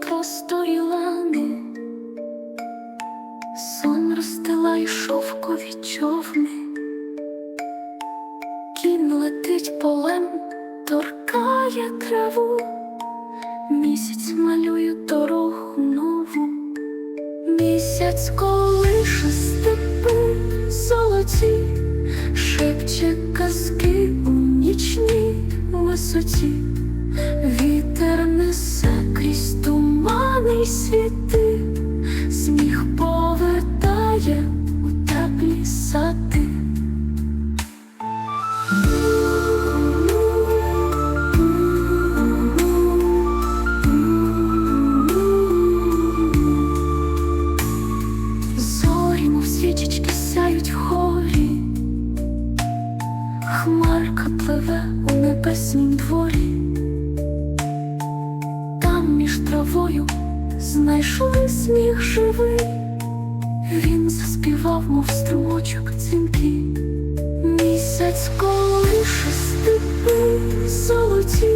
просторі лани, сон розстилає шовкові човни, кінь летить полем, торкає траву, місяць малює дорогу нову, місяць колише степи золоті, шепче казки у нічній висоті. Вітер несе світи, сміх повертає у теплі сади. Зорі, мов свічечки сяють в Хмарка пливе у небеснім дворі, там між травою знайшли сміх живий, він заспівав, мов струмочок дзвінкий, місяць колише степи золоті,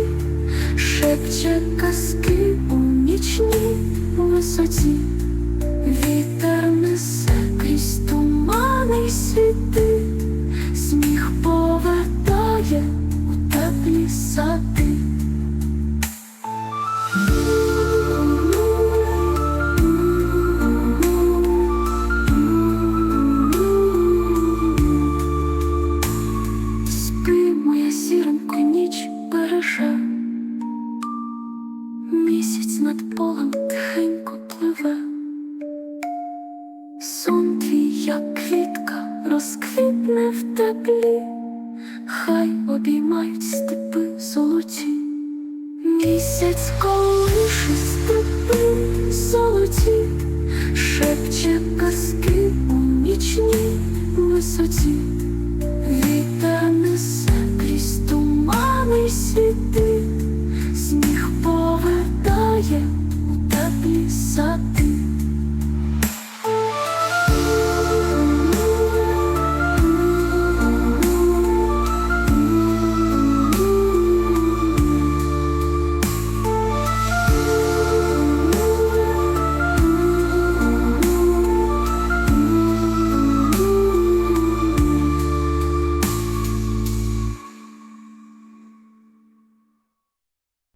шепче казки у нічній висоті. Вітер несе крізь тумани світи, місяць над полем тихенько пливе. Сон твій, як квітка, розквітне в теплі, хай обіймають степи золоті, місяць колише степи золоті, шепче казки у нічній висоті.